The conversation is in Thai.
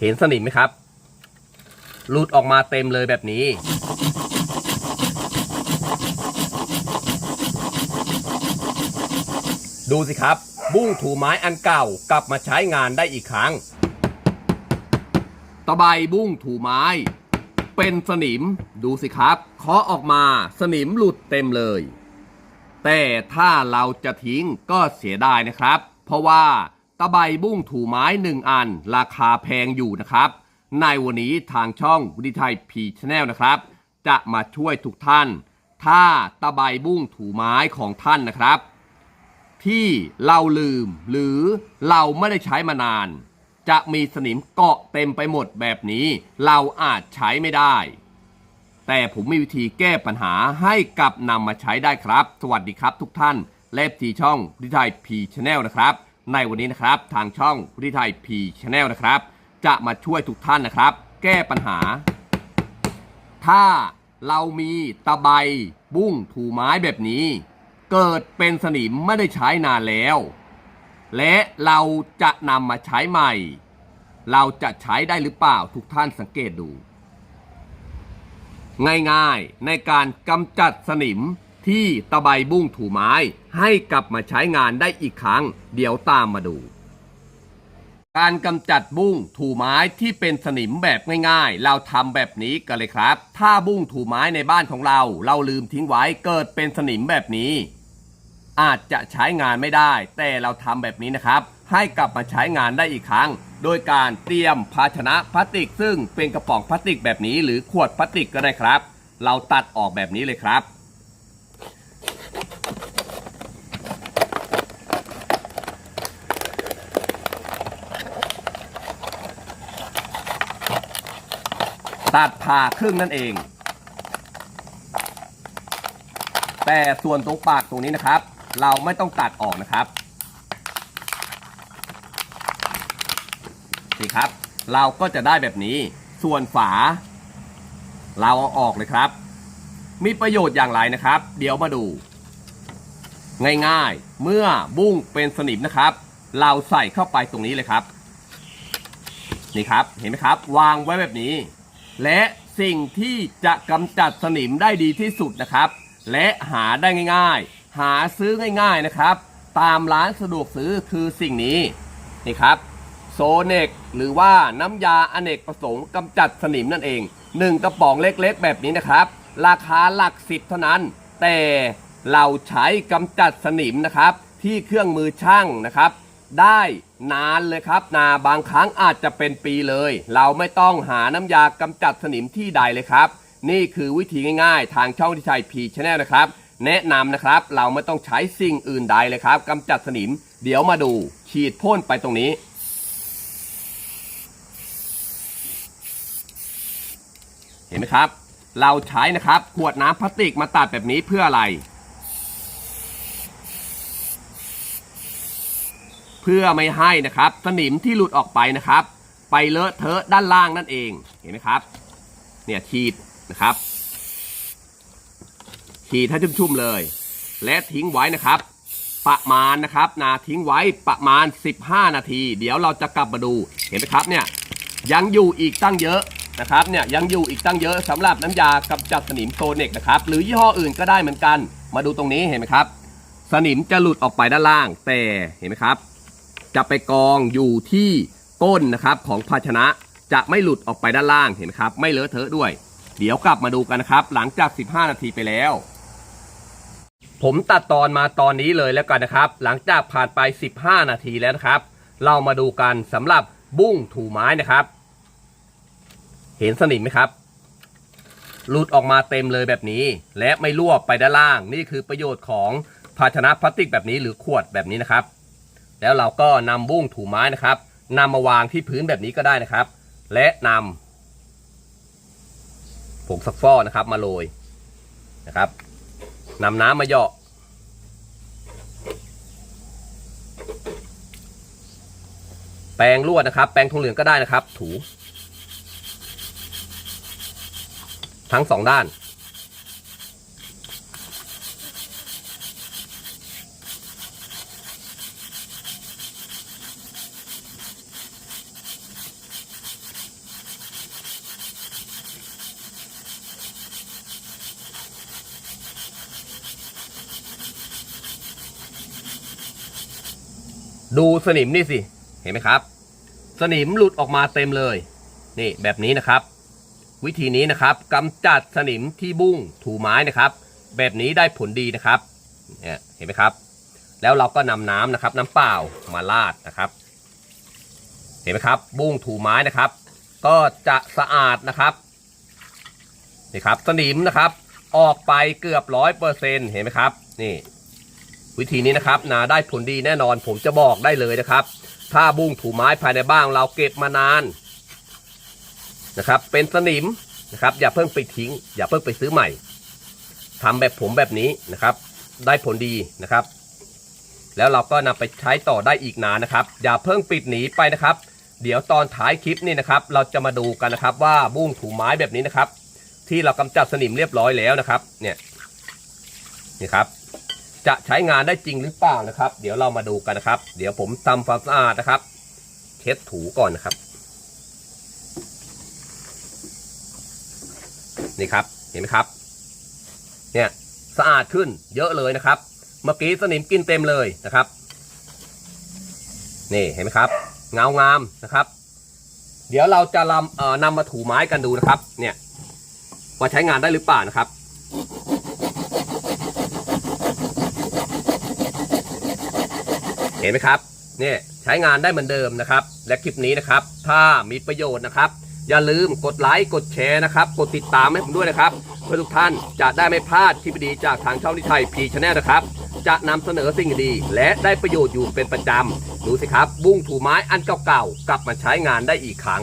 เห็นสนิมไหมครับ หลุดออกมาเต็มเลยแบบนี้ ดูสิครับ บุ้งถูไม้อันเก่ากลับมาใช้งานได้อีกครั้ง ตะไบบุ้งถูไม้ เป็นสนิมดูสิครับเคาะออกมาสนิมหลุดเต็มเลย แต่ถ้าเราจะทิ้งก็เสียดายนะครับ เพราะว่า ตะไบบุ้งถูไม้หนึ่งอัน ราคาแพงอยู่นะครับ ในวันนี้ทางช่องวิดีไทยพีชแนลนะครับ จะมาช่วยทุกท่าน ถ้าตะไบบุ้งถูไม้ของท่านนะครับ ที่เราลืมหรือเราไม่ได้ใช้มานาน จะมีสนิมเกาะเต็มไปหมดแบบนี้ เราอาจใช้ไม่ได้ แต่ผมมีวิธีแก้ปัญหาให้กลับนำมาใช้ได้ครับ สวัสดีครับทุกท่านและทีช่องวิทยพีชแนลนะครับ ในวันนี้นะครับ ทางช่องวิไทยพีชแนลนะครับ จะมาช่วยทุกท่านนะครับ แก้ปัญหา ถ้าเรามีตะไบบุ้งถูไม้แบบนี้ เกิดเป็นสนิมไม่ได้ใช้นานแล้ว และเราจะนำมาใช้ใหม่ เราจะใช้ได้หรือเปล่าทุกท่านสังเกตดู ง่ายๆในการกำจัดสนิม ที่ตะไบบุ้งถูไม้ให้กลับมาใช้งานได้อีกครั้ง เดี๋ยวตามมาดู การกำจัดบุ้งถูไม้ที่เป็นสนิมแบบง่ายๆ เราทำแบบนี้กันเลยครับ ถ้าบุ้งถูไม้ในบ้านของเรา เราลืมทิ้งไว้เกิดเป็นสนิมแบบนี้ อาจจะใช้งานไม่ได้ แต่เราทำแบบนี้นะครับ ให้กลับมาใช้งานได้อีกครั้ง โดยการเตรียมภาชนะพลาสติก ซึ่งเป็นกระป๋องพลาสติกแบบนี้ หรือขวดพลาสติกก็ได้ครับ เราตัดออกแบบนี้เลยครับ ตัดผ่าครึ่งนั่นเอง แต่ส่วนตรงปากตรงนี้นะครับ เราไม่ต้องตัดออกนะครับนี่ครับ เราก็จะได้แบบนี้ ส่วนฝา เราเอาออกเลยครับ มีประโยชน์อย่างไรนะครับ เดี๋ยวมาดู ง่ายๆ เมื่อบุ้งเป็นสนิมนะครับ เราใส่เข้าไปตรงนี้เลยครับ นี่ครับ เห็นไหมครับ วางไว้แบบนี้ และสิ่งที่จะกำจัดสนิมได้ดีที่สุดนะครับ และหาได้ง่ายๆ หาซื้อง่ายๆนะครับ ตามร้านสะดวกซื้อคือสิ่งนี้นี่ครับโซเนกหรือว่าน้ำยาอเนกประสงค์กำจัดสนิมนั่นเองหนึ่งกระป๋องเล็กๆ แบบนี้นะครับ ราคาหลักสิบเท่านั้น แต่เราใช้กำจัดสนิมนะครับ ที่เครื่องมือช่างนะครับ ได้นานเลยครับ นาบางครั้งอาจจะเป็นปีเลย เราไม่ต้องหาน้ำยากำจัดสนิมที่ใดเลยครับ นี่คือวิธีง่ายๆ ทางช่องที่ชัยพีชแนลนะครับ แนะนำนะครับเราไม่ต้องใช้สิ่งอื่นใดเลยครับกำจัดสนิม เดี๋ยวมาดู ฉีดพ่นไปตรงนี้เห็นไหมครับ เราใช้นะครับขวดน้ำพลาสติกมาตัดแบบนี้เพื่ออะไร เพื่อไม่ให้นะครับสนิมที่หลุดออกไปนะครับ ไปเลอะเทอะด้านล่างนั่นเองเห็นไหมครับ เนี่ยฉีดนะครับฉีดให้ชุ่มๆเลย และทิ้งไว้นะครับ ประมาณนะครับนาทิ้งไว้ประมาณ 15 นาที เดี๋ยวเราจะกลับมาดูเห็นไหมครับเนี่ยยังอยู่อีกตั้งเยอะนะครับเนี่ยยังอยู่อีกตั้งเยอะสำหรับน้ำยากำจัดสนิมโซเนกนะครับหรือยี่ห้ออื่นก็ได้เหมือนกัน มาดูตรงนี้เห็นไหมครับ สนิมจะหลุดออกไปด้านล่างแต่เห็นไหมครับ จะไปกองอยู่ที่ก้นนะครับของภาชนะจะไม่หลุดออกไปด้านล่างเห็นครับ ไม่เลอะเทอะด้วย เดี๋ยวกลับมาดูกันนะครับ หลังจาก 15 นาทีไปแล้ว ผมตัดตอนมาตอนนี้เลยแล้วกันนะครับ หลังจากผ่านไป 15 นาทีแล้วนะครับ เรามาดูกันสำหรับบุ้งถูไม้นะครับ เห็นสนิมไหมครับหลุดออกมาเต็มเลยแบบนี้ และไม่รั่วไปด้านล่าง นี่คือประโยชน์ของภาชนะพลาสติกแบบนี้หรือขวดแบบนี้นะครับ แล้วเราก็นำบุ้งถูไม้นะครับนำมาวางที่พื้นแบบนี้ก็ได้นะครับ และนำผงซักฟอกนะครับมาโรยนะครับนำน้ำมาเหยาะแปรงลวดนะครับ แปรงทองเหลืองก็ได้นะครับ ถู ทั้งสองด้าน ดูสนิมนี่สิเห็นไหมครับ สนิมหลุดออกมาเต็มเลย นี่แบบนี้นะครับ วิธีนี้นะครับกำจัดสนิมที่บุ้งถูไม้นะครับ แบบนี้ได้ผลดีนะครับเนี่ยเห็นไหมครับ แล้วเราก็นำน้ำนะครับ น้ำเปล่ามาราดนะครับ เห็นไหมครับ บุ้งถูไม้นะครับ ก็จะสะอาดนะครับนี่ครับ สนิมนะครับ ออกไปเกือบร้อยเปอร์เซ็นเห็นไหมครับ นี่ วิธีนี้นะครับนาได้ผลดีแน่นอนผมจะบอกได้เลยนะครับ ถ้าบุ้งถูไม้ภายในบ้านเราเก็บมานานนะครับ เป็นสนิมนะครับ อย่าเพิ่งไปทิ้ง อย่าเพิ่งไปซื้อใหม่ทำแบบผมแบบนี้นะครับ ได้ผลดีนะครับ แล้วเราก็นำไปใช้ต่อได้อีกนานนะครับ อย่าเพิ่งปิดหนีไปนะครับ เดี๋ยวตอนท้ายคลิปนี่นะครับ เราจะมาดูกันนะครับว่าบุ้งถูไม้แบบนี้นะครับ ที่เรากำจัดสนิมเรียบร้อยแล้วนะครับ เนี่ยนี่ครับ จะใช้งานได้จริงหรือเปล่านะครับ เดี๋ยวเรามาดูกันนะครับ เดี๋ยวผมทำความสะอาดนะครับ เช็ดถูก่อนนะครับ นี่ครับเห็นไหมครับ เนี่ยสะอาดขึ้นเยอะเลยนะครับ เมื่อกี้สนิมกินเต็มเลยนะครับ นี่เห็นไหมครับ เงางามนะครับ เดี๋ยวเราจะลำเอ่อนำมาถูไม้กันดูนะครับ เนี่ยว่าใช้งานได้หรือเปล่านะครับ เห็นไหมครับเนี่ยใช้งานได้เหมือนเดิมนะครับ และคลิปนี้นะครับ ถ้ามีประโยชน์นะครับ อย่าลืมกดไลค์กดแชร์นะครับ กดติดตามให้ผมด้วยนะครับ เพื่อทุกท่านจะได้ไม่พลาดคลิปดีจากทางช่องนิไทยพีชแนลนะครับ จะนำเสนอสิ่งดี และได้ประโยชน์อยู่เป็นประจำดูสิครับ บุ้งถูไม้อันเก่าๆกลับมาใช้งานได้อีกครั้ง